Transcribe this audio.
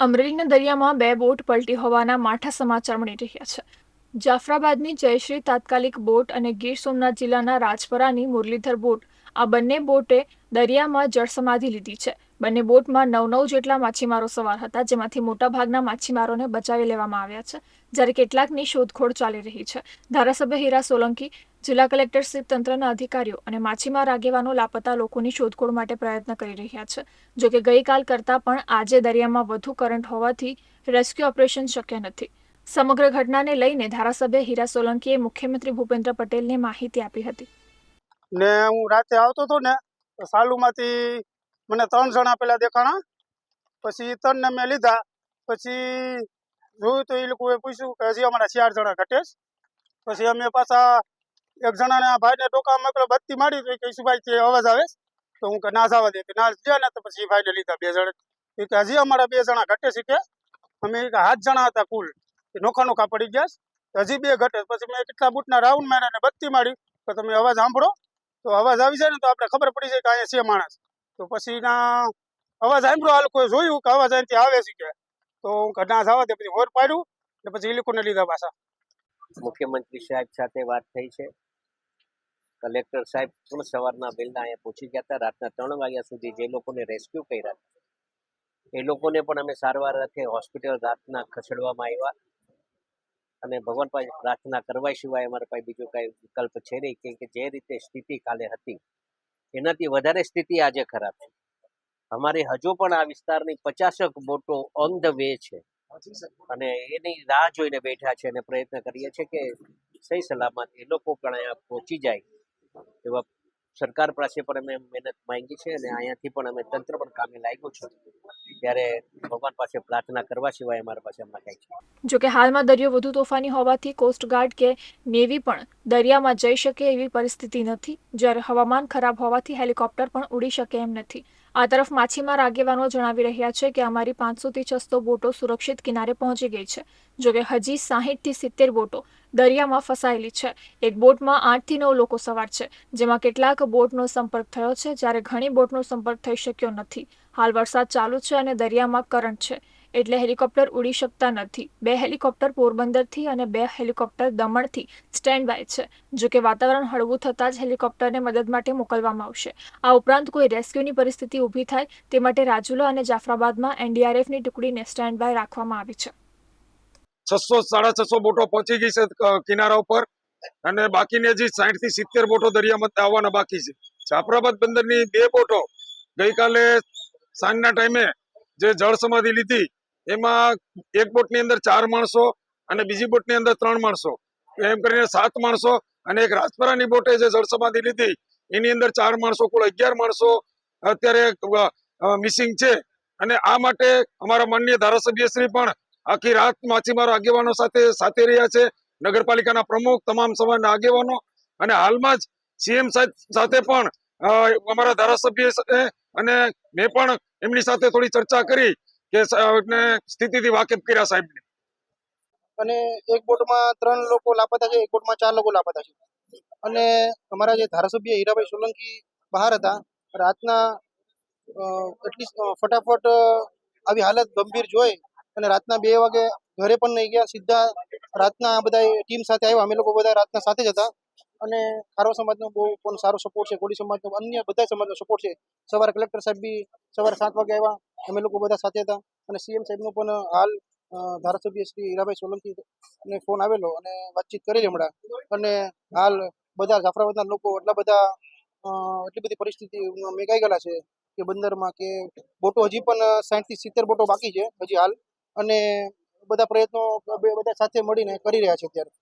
અમરેલીના દરિયામાં બે બોટ પલટી હોવાના માઠા સમાચાર મળી રહ્યા છે. જાફરાબાદની જયશ્રી તાત્કાલિક બોટ અને ગીર સોમનાથ જિલ્લાના રાજપરાની મુરલીધર બોટ આ બંને બોટે દરિયામાં જળસમાધિ લીધી છે. બંને બોટમાં નવ નવ જેટલા માછીમારો સવાર હતા, જેમાંથી મોટાભાગના માછીમારોને બચાવી લેવામાં આવ્યા છે. જ્યારે કેટલાકની શોધખોળ ચાલી રહી છે. ધારાસભ્ય હીરા સોલંકી, જિલ્લા કલેક્ટર તંત્રના અધિકારીઓ અને માછીમાર આગેવાનો લાપતા લોકોની શોધખોળ માટે પ્રયત્ન કરી રહ્યા છે. જોકે ગઈકાલ કરતાં પણ આજે દરિયામાં વધુ કરંટ હોવાથી રેસ્ક્યુ ઓપરેશન શક્ય નથી. સમગ્ર ઘટનાને લઈને ધારાસભ્ય હીરા સોલંકીએ મુખ્યમંત્રી ભૂપેન્દ્ર પટેલને માહિતી આપી હતી. ને હું રાતે આવતો હતો ને, સાલુમાંથી મને ત્રણ જણા પેલા દેખાણા. પછી ત્રણને મેં લીધા. પછી જોયું તો એ લોકોએ પૂછ્યું કે હજી અમારા ચાર જણા ઘટે પછી અમે પાછા એક જણાને આ ભાઈને ટોકા મોકલો બત્તી મારી કે ભાઈ તે અવાજ આવે તો હું કે, ના, જવા દે. કે, ના જ્યાં ને તો પછી એ ભાઈને લીધા બે જણા. કે, હજી અમારા બે જણા ઘટે છે કે? અમે હાથ જણા હતા કુલ. નોખા નોખા પડી ગયા. હજી બે ઘટે પછી મેં કેટલા બૂટના રાઉન્ડ માર્યા બત્તી મારી. તો તમે અવાજ સાંભળો. તો અવાજ આવી જાય ને તો આપણે ખબર પડી જાય કે અહીંયા છે માણસ. તો પછી ના અવાજ સાંભળ્યો આ લોકોએ જોયું કે અવાજ અહીંથી આવે છે કે. તો હું કે ના જવા દે, પછી હોર પાડ્યું ને પછી એ લોકોને લીધા પાછા. મુખ્યમંત્રી સાહેબ સાથે વાત થઈ છે. કલેક્ટર સાહેબ પણ સવારના વહેલા અહીંયા પહોંચી ગયા હતા. રાતના ત્રણ વાગ્યા સુધી જે લોકોને રેસ્ક્યુ કર્યા એ લોકોને પણ અમે સારવાર અર્થે હોસ્પિટલ રાતના ખસેડવામાં આવ્યા. અને ભગવાન પાસે પ્રાર્થના કરવા સિવાય અમારા પાસે બીજો કાંઈ વિકલ્પ છે નહીં કે જે રીતે સ્થિતિ કાલે હતી એનાથી વધારે સ્થિતિ આજે ખરાબ છે. અમારે હજુ પણ આ વિસ્તારની પચાસક બોટો ઓન ધ વે છે. અને એની રાહ જોઈને બેઠા છે અને પ્રયત્ન કરીએ છીએ કે સહી સલામત એ લોકો પણ અહીંયા પહોંચી જાય એવા સરકાર પાસે પણ અમે મહેનત માંગી છે અને અહીંયાથી પણ અમે તંત્ર પણ કામે લાગ્યું છે. ત્યારે ભગવાન પાસે પ્રાર્થના કરવા સિવાય અમારા પાસે હમણાં કંઈ છે. જોકે હાલમાં દરિયો વધુ તોફાની હોવાથી કોસ્ટગાર્ડ કે નેવી પણ દરિયામાં જઈ શકે એવી પરિસ્થિતિ નથી. જ્યારે હવામાન ખરાબ હોવાથી હેલિકોપ્ટર પણ ઉડી શકે એમ નથી. આ તરફ માછીમાર આગેવાનો જણાવી રહ્યા છે કે અમારી પાંચસોથી છસો બોટો સુરક્ષિત કિનારે પહોંચી ગઈ છે જોકે હજી સાહીઠથી સિત્તેર બોટો દરિયામાં ફસાયેલી છે. એક બોટમાં આઠથી નવ લોકો સવાર છે, જેમાં કેટલાક બોટનો સંપર્ક થયો છે, જ્યારે ઘણી બોટનો સંપર્ક થઈ શક્યો નથી. હાલ વરસાદ ચાલુ છે અને દરિયામાં કરંટ છે. એટલે હેલિકોપ્ટર ઉડી શકતા નથી. બે હેલિકોપ્ટર પોરબંદરથી અને બે હેલિકોપ્ટર દમણથી સ્ટેન્ડ બાય છે. જો કે વાતાવરણ હળવું થતાં જ હેલિકોપ્ટરને મદદ માટે મોકલવામાં આવશે. આ ઉપરાંત કોઈ રેસ્ક્યુની પરિસ્થિતિ ઊભી થાય તે માટે રાજુલા અને જાફરાબાદમાં એનડીઆરએફની ટુકડીને સ્ટેન્ડ બાય રાખવામાં આવી છે. છસો સાડા છસો બોટો પહોંચી ગઈ છે કિનારા ઉપર. અને બાકીની હજી સાઠથી સિત્તેર બોટો દરિયામાં આવવાના બાકી છે. જાફરાબાદ બંદરની બે બોટો ગઈકાલે સાંજના ટાઈમે જે જળ સમાધિ લીધી એમાં એક બોટની અંદર ચાર માણસો અને બીજી બોટની અંદર ત્રણ માણસો. એમ કરીને સાત માણસો અને એક રાજપરાની બોટે જે જળસમાધિ લીધી, એની અંદર ચાર માણસો, કુલ અગિયાર માણસો અત્યારે મિસિંગ છે. અને આ માટે અમારા માનનીય ધારાસભ્યશ્રી પણ આખી રાત માછીમારો આગેવાનો સાથે સાથે રહ્યા છે. નગરપાલિકાના પ્રમુખ, તમામ સમાજના આગેવાનો અને હાલમાં જ સીએમ સાથે પણ અમારા ધારાસભ્ય અને મેં પણ એમની સાથે થોડી ચર્ચા કરી. કે સાહેબને સ્થિતિથી વાકેફ કર્યા સાહેબને. અને એક બોટમાં ત્રણ લોકો લાપતા છે એક બોટમાં ચાર લોકો લાપતા છે. અને અમારા જે ધારાસભ્ય હીરાભાઈ સોલંકી બહાર હતા રાતના અ, એટલી ફટાફટ આવી હાલત ગંભીર જોઈ અને રાતના બે વાગે ઘરે પણ નહીં ગયા સીધા રાતના બધા ટીમ સાથે આવ્યા. અમે લોકો બધા રાતના સાથે જ હતા. અને ખારો સમાજનો બહુ પણ સારો સપોર્ટ છે. કોળી સમાજનો, અન્ય બધા સમાજનો સપોર્ટ છે. સવારે કલેક્ટર સાહેબ બી સવારે સાત વાગે આવ્યા. અમે લોકો બધા સાથે હતા. અને સીએમ સાહેબનો પણ હાલ ધારાસભ્ય શ્રી હીરાભાઈ સોલંકી ને ફોન આવેલો અને વાતચીત કરેલી હમણાં. અને હાલ બધા જાફરાબાદના લોકો એટલા બધા એટલી બધી પરિસ્થિતિ મેઘાઈ ગયેલા છે કે બંદરમાં કે બોટો હજી પણ સાઠથી સિત્તેર બોટો બાકી છે હજી હાલ. અને બધા પ્રયત્નો બધા સાથે મળીને કરી રહ્યા છે અત્યારે.